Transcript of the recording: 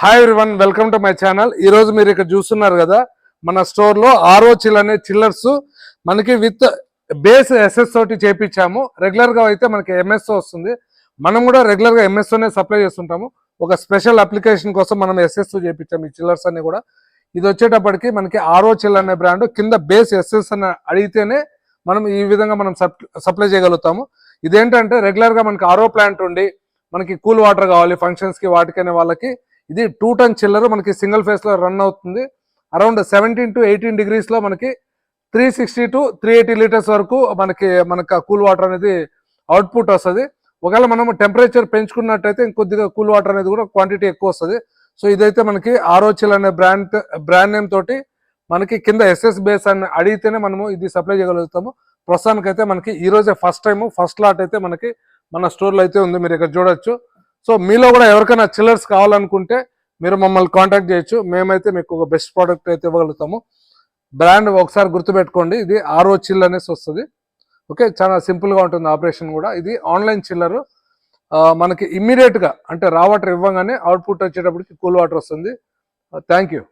Hi one welcome to my channel ఈ రోజు మీరు ఇక్కడ చూస్తున్నారు కదా మన స్టోర్లో ఆర్ఓ ఆరో చిల్ అనే చిల్లర్స్ మనకి విత్ బేస్ ఎస్ఎస్ తోటి చేపించాము. రెగ్యులర్గా అయితే మనకి ఎంఎస్ఓ వస్తుంది. మనం కూడా రెగ్యులర్గా ఎంఎస్ఓనే సప్లై చేస్తుంటాము. ఒక స్పెషల్ అప్లికేషన్ కోసం మనం ఎస్ఎస్ చేయించాము చేపించాము ఈ చిల్లర్స్ అన్ని కూడా. ఇది వచ్చేటప్పటికి మనకి ఆరో చిల్ అనే బ్రాండ్ కింద బేస్ ఎస్ఎస్ అని అడిగితేనే మనం ఈ విధంగా మనం సప్లై చేయగలుగుతాము. ఇదేంటంటే రెగ్యులర్గా మనకి ఆరో ప్లాంట్ ఉండి మనకి కూల్ వాటర్ కావాలి ఫంక్షన్స్కి వాటికైనా వాళ్ళకి ఇది టూ టన్ చిల్లర్ మనకి సింగిల్ ఫేస్లో రన్ అవుతుంది. అరౌండ్ సెవెంటీన్ టు ఎయిటీన్ డిగ్రీస్లో మనకి three sixty two three eighty litres వరకు మనకి మనకి కూల్ వాటర్ అనేది అవుట్పుట్ వస్తుంది. ఒకవేళ మనం టెంపరేచర్ పెంచుకున్నట్టయితే ఇంకొద్దిగా కూల్ వాటర్ అనేది కూడా క్వాంటిటీ ఎక్కువ వస్తుంది. సో ఇదైతే మనకి ఆరోచిల్ అనే బ్రాండ్ బ్రాండ్ నేమ్ తోటి మనకి కింద ఎస్ఎస్ బేస్ అని అడిగితేనే మనము ఇది సప్లై చేయగలుగుతాము. ప్రస్తుతానికైతే మనకి ఈ రోజే ఫస్ట్ టైం ఫస్ట్ లాట్ అయితే మనకి మన స్టోర్లో అయితే ఉంది. మీరు ఇక్కడ చూడొచ్చు. సో మీలో కూడా ఎవరికైనా చిల్లర్స్ కావాలనుకుంటే మీరు మమ్మల్ని కాంటాక్ట్ చేయొచ్చు. మేమైతే మీకు ఒక బెస్ట్ ప్రోడక్ట్ అయితే ఇవ్వగలుగుతాము. బ్రాండ్ ఒకసారి గుర్తుపెట్టుకోండి. ఇది ఆర్ఓ చిల్ అనేసి వస్తుంది. ఓకే? చాలా సింపుల్గా ఉంటుంది ఆపరేషన్ కూడా. ఇది ఆన్లైన్ చిల్లరు. మనకి ఇమ్మీడియట్గా అంటే రా వాటర్ ఇవ్వగానే అవుట్పుట్ వచ్చేటప్పటికి కూల్ వాటర్ వస్తుంది. Thank you